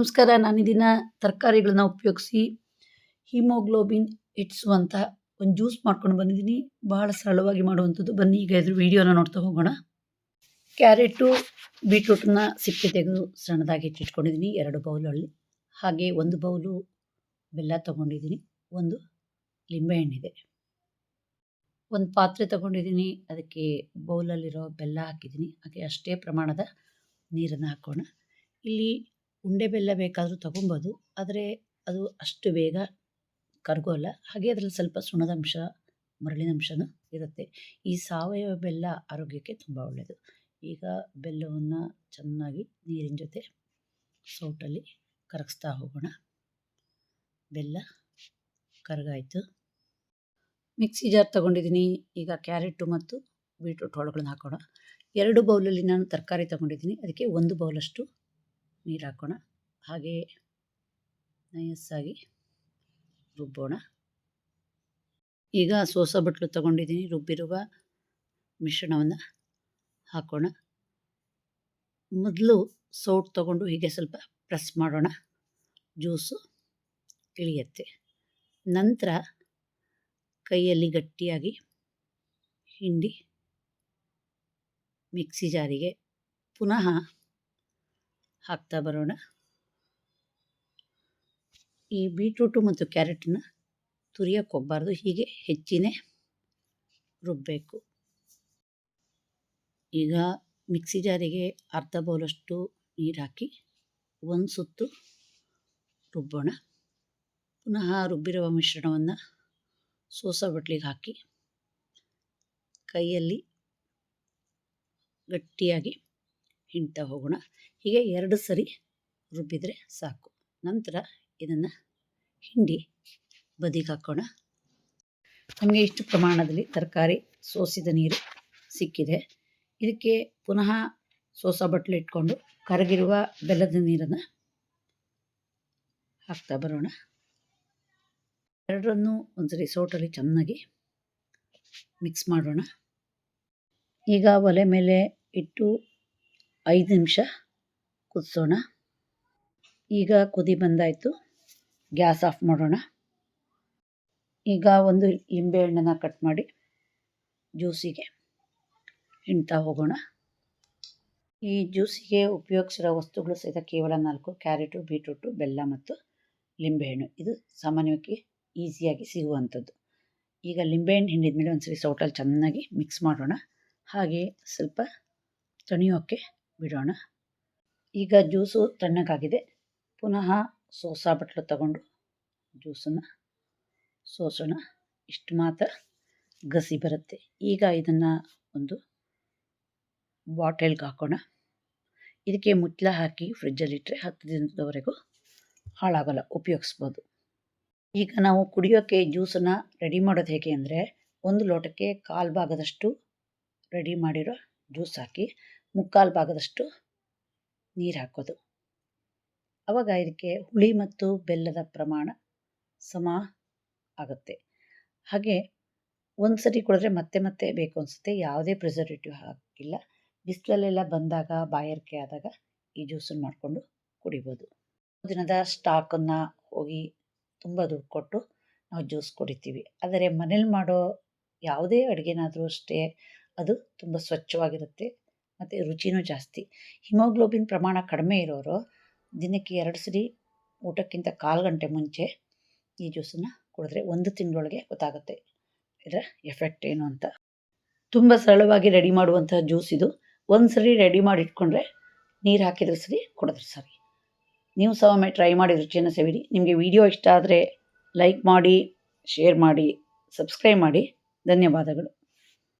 ನಮಸ್ಕಾರ ನಾನು ದಿನ ತರಕಾರಿಗಳನ್ನ ಉಪಯೋಗಿಸಿ ಹಿಮೋಗ್ಲೋಬಿನ್ ಹೆಚ್ಚಿಸುವಂಥ ಒಂದು ಜ್ಯೂಸ್ ಮಾಡ್ಕೊಂಡು ಬಂದಿದ್ದೀನಿ ಭಾಳ ಸರಳವಾಗಿ ಮಾಡುವಂಥದ್ದು. ಬನ್ನಿ, ಈಗ ಇದ್ರ ವಿಡಿಯೋನ ನೋಡ್ತಾ ಹೋಗೋಣ. ಕ್ಯಾರೆಟು, ಬೀಟ್ರೂಟನ್ನ ಸಿಪ್ಪೆ ತೆಗೆದು ಸಣ್ಣದಾಗಿ ಹೆಚ್ಚಿಟ್ಕೊಂಡಿದ್ದೀನಿ ಎರಡು ಬೌಲಲ್ಲಿ. ಹಾಗೆ ಒಂದು ಬೌಲು ಬೆಲ್ಲ ತೊಗೊಂಡಿದ್ದೀನಿ ಒಂದು ಲಿಂಬೆಹಣ್ಣಿದೆ ಒಂದು ಪಾತ್ರೆ ತೊಗೊಂಡಿದ್ದೀನಿ ಅದಕ್ಕೆ ಬೌಲಲ್ಲಿರೋ ಬೆಲ್ಲ ಹಾಕಿದ್ದೀನಿ ಹಾಗೆ ಅಷ್ಟೇ ಪ್ರಮಾಣದ ನೀರನ್ನು ಹಾಕೋಣ. ಇಲ್ಲಿ ಉಂಡೆ ಬೆಲ್ಲ ಬೇಕಾದರೂ ತಗೊಬೋದು. ಆದರೆ ಅದು ಅಷ್ಟು ಬೇಗ ಕರಗೋಲ್ಲ ಹಾಗೆ ಅದರಲ್ಲಿ ಸ್ವಲ್ಪ ಸುಣದಂಶ ಮರಳಿನಂಶನೂ ಇರುತ್ತೆ. ಈ ಸಾವಯವ ಬೆಲ್ಲ ಆರೋಗ್ಯಕ್ಕೆ ತುಂಬ ಒಳ್ಳೆಯದು ಈಗ ಬೆಲ್ಲವನ್ನು ಚೆನ್ನಾಗಿ ನೀರಿನ ಜೊತೆ ಸೌಟಲ್ಲಿ ಕರಗಿಸ್ತಾ ಹೋಗೋಣ. ಬೆಲ್ಲ ಕರಗಾಯಿತು. ಮಿಕ್ಸಿ ಜಾರ್ ತೊಗೊಂಡಿದ್ದೀನಿ. ಈಗ ಕ್ಯಾರೆಟು ಮತ್ತು ಬೀಟ್ರೂಟ್ ಹೊಳಗಳನ್ನ ಹಾಕೋಣ. ಎರಡು ಬೌಲಲ್ಲಿ ನಾನು ತರಕಾರಿ ತೊಗೊಂಡಿದ್ದೀನಿ. ಅದಕ್ಕೆ ಒಂದು ಬೌಲಷ್ಟು ನೀರು ಹಾಕೋಣ ಹಾಗೆಯೇ ನಯಸ್ಸಾಗಿ ರುಬ್ಬೋಣ. ಈಗ ಸೋಸ ಬಟ್ಲು ತಗೊಂಡಿದ್ದೀನಿ. ರುಬ್ಬಿರುವ ಮಿಶ್ರಣವನ್ನು ಹಾಕೋಣ. ಮೊದಲು ಸೌಟ್ ತಗೊಂಡು ಹೀಗೆ ಸ್ವಲ್ಪ ಪ್ರೆಸ್ ಮಾಡೋಣ. ಜ್ಯೂಸು ಇಳಿಯತ್ತೆ. ನಂತರ ಕೈಯಲ್ಲಿ ಗಟ್ಟಿಯಾಗಿ ಹಿಂಡಿ ಮಿಕ್ಸಿ ಜಾರಿಗೆ ಪುನಃ ಹಾಕ್ತಾ ಬರೋಣ. ಈ ಬೀಟ್ರೂಟು ಮತ್ತು ಕ್ಯಾರೆಟನ್ನ ತುರಿಯೋಕ್ಕೆ ಹೋಗಬಾರ್ದು, ಹೀಗೆ ಹೆಚ್ಚಿನೇ ರುಬ್ಬಬೇಕು ಈಗ ಮಿಕ್ಸಿ ಜಾರಿಗೆ ಅರ್ಧ ಬೌಲಷ್ಟು ನೀರು ಹಾಕಿ ಒಂದು ಸುತ್ತು ರುಬ್ಬೋಣ. ಪುನಃ ರುಬ್ಬಿರುವ ಮಿಶ್ರಣವನ್ನು ಸೋಸ ಬಟ್ಲಿಗೆ ಹಾಕಿ ಕೈಯಲ್ಲಿ ಗಟ್ಟಿಯಾಗಿ ಹಿಂಡ್ತಾ ಹೋಗೋಣ. ಹೀಗೆ ಎರಡು ಸರಿ ರುಬ್ಬಿದರೆ ಸಾಕು. ನಂತರ ಇದನ್ನು ಹಿಂಡಿ ಬದಿಗೆ ಹಾಕೋಣ. ನಮಗೆ ಇಷ್ಟು ಪ್ರಮಾಣದಲ್ಲಿ ತರಕಾರಿ ಸೋಸಿದ ನೀರು ಸಿಕ್ಕಿದೆ. ಇದಕ್ಕೆ ಪುನಃ ಸೋಸ ಬಟ್ಲು ಇಟ್ಕೊಂಡು ಕರಗಿರುವ ಬೆಲ್ಲದ ನೀರನ್ನು ಹಾಕ್ತಾ ಬರೋಣ. ಎರಡರನ್ನು ಒಂದ್ಸರಿ ಸೋಟಲ್ಲಿ ಚೆನ್ನಾಗಿ ಮಿಕ್ಸ್ ಮಾಡೋಣ. ಈಗ ಒಲೆ ಮೇಲೆ ಇಟ್ಟು ಐದು ನಿಮಿಷ ಕುದಿಸೋಣ ಈಗ ಕುದಿ ಬಂದಾಯಿತು. ಗ್ಯಾಸ್ ಆಫ್ ಮಾಡೋಣ. ಈಗ ಒಂದು ಲಿಂಬೆಹಣ್ಣನ್ನು ಕಟ್ ಮಾಡಿ ಜ್ಯೂಸಿಗೆ ಹಿಂಡ್ತಾ ಹೋಗೋಣ. ಈ ಜ್ಯೂಸಿಗೆ ಉಪಯೋಗಿಸಿರೋ ವಸ್ತುಗಳು ಸಹಿತ ಕೇವಲ ನಾಲ್ಕು ಕ್ಯಾರೆಟು, ಬೀಟ್ರೂಟು, ಬೆಲ್ಲ ಮತ್ತು ಲಿಂಬೆಹಣ್ಣು ಇದು ಸಾಮಾನ್ಯವಾಗಿ ಈಸಿಯಾಗಿ ಸಿಗುವಂಥದ್ದು. ಈಗ ಲಿಂಬೆಹಣ್ಣು ಹಿಂಡಿದ ಮೇಲೆ ಒಂದ್ಸರಿ ಸೌಟಲ್ಲಿ ಚೆನ್ನಾಗಿ ಮಿಕ್ಸ್ ಮಾಡೋಣ. ಹಾಗೆ ಸ್ವಲ್ಪ ತಣಿಯೋಕ್ಕೆ ಬಿಡೋಣ. ಈಗ ಜ್ಯೂಸು ತಣ್ಣಗಾಗಿದೆ. ಪುನಃ ಸೋಸಾ ಬಟ್ಲು ತಗೊಂಡು ಜ್ಯೂಸನ್ನು ಸೋಸೋಣ. ಇಷ್ಟು ಮಾತ್ರ ಗಸಿ ಬರುತ್ತೆ. ಈಗ ಇದನ್ನು ಒಂದು ಬಾಟಲ್ಗೆ ಹಾಕೋಣ. ಇದಕ್ಕೆ ಮುಚ್ಚಳ ಹಾಕಿ ಫ್ರಿಜ್ಜಲ್ಲಿಟ್ಟರೆ ಹತ್ತು ದಿನದವರೆಗೂ ಹಾಳಾಗಲ್ಲ, ಉಪಯೋಗಿಸ್ಬೋದು. ಈಗ ನಾವು ಕುಡಿಯೋಕ್ಕೆ ಜ್ಯೂಸನ್ನು ರೆಡಿ ಮಾಡೋದು ಹೇಗೆ ಅಂದರೆ ಒಂದು ಲೋಟಕ್ಕೆ ಕಾಲು ಭಾಗದಷ್ಟು ರೆಡಿ ಮಾಡಿರೋ ಜ್ಯೂಸ್ ಹಾಕಿ ಮುಕ್ಕಾಲು ಭಾಗದಷ್ಟು ನೀರು ಹಾಕೋದು ಅವಾಗ ಇದಕ್ಕೆ ಹುಳಿ ಮತ್ತು ಬೆಲ್ಲದ ಪ್ರಮಾಣ ಸಮ ಆಗುತ್ತೆ. ಹಾಗೆ ಒಂದು ಸರಿ ಕುಡಿದ್ರೆ ಮತ್ತೆ ಮತ್ತೆ ಬೇಕು ಅನಿಸುತ್ತೆ. ಯಾವುದೇ ಪ್ರಿಸರ್ವೇಟಿವ್ ಹಾಕಿಲ್ಲ. ಬಿಸಿಲಲ್ಲೆಲ್ಲ ಬಂದಾಗ, ಬಾಯಾರಿಕೆ ಆದಾಗ ಈ ಜ್ಯೂಸನ್ನು ಮಾಡಿಕೊಂಡು ಕುಡಿಬೋದು. ದಿನದ ಸ್ಟಾಕನ್ನು ಹೋಗಿ ತುಂಬ ದುಡ್ಡು ಕೊಟ್ಟು ನಾವು ಜ್ಯೂಸ್ ಕುಡಿತೀವಿ. ಆದರೆ ಮನೇಲಿ ಮಾಡೋ ಯಾವುದೇ ಅಡುಗೆನಾದರೂ ಅಷ್ಟೇ ಅದು ತುಂಬ ಸ್ವಚ್ಛವಾಗಿರುತ್ತೆ. ಮತ್ತು ರುಚಿನೂ ಜಾಸ್ತಿ. ಹಿಮೋಗ್ಲೋಬಿನ್ ಪ್ರಮಾಣ ಕಡಿಮೆ ಇರೋರು ದಿನಕ್ಕೆ ಎರಡು ಸರಿ ಊಟಕ್ಕಿಂತ ಕಾಲು ಗಂಟೆ ಮುಂಚೆ ಈ ಜ್ಯೂಸನ್ನು ಕುಡಿದ್ರೆ ಒಂದು ತಿಂಗಳೊಳಗೆ ಗೊತ್ತಾಗುತ್ತೆ ಇದರ ಎಫೆಕ್ಟ್ ಏನು ಅಂತ. ತುಂಬ ಸರಳವಾಗಿ ರೆಡಿ ಮಾಡುವಂಥ ಜ್ಯೂಸ್ ಇದು. ಒಂದು ಸರಿ ರೆಡಿ ಮಾಡಿ ಇಟ್ಕೊಂಡ್ರೆ ನೀರು ಹಾಕಿದ್ರೆ ಸರಿ ಕುಡಿದ್ರೆ ಸರಿ. ನೀವು ಸಹ ಒಮ್ಮೆ ಟ್ರೈ ಮಾಡಿ ರುಚಿಯನ್ನು ಸವಿರಿ. ನಿಮಗೆ ವಿಡಿಯೋ ಇಷ್ಟ ಆದರೆ ಲೈಕ್ ಮಾಡಿ, ಶೇರ್ ಮಾಡಿ, ಸಬ್ಸ್ಕ್ರೈಬ್ ಮಾಡಿ. ಧನ್ಯವಾದಗಳು.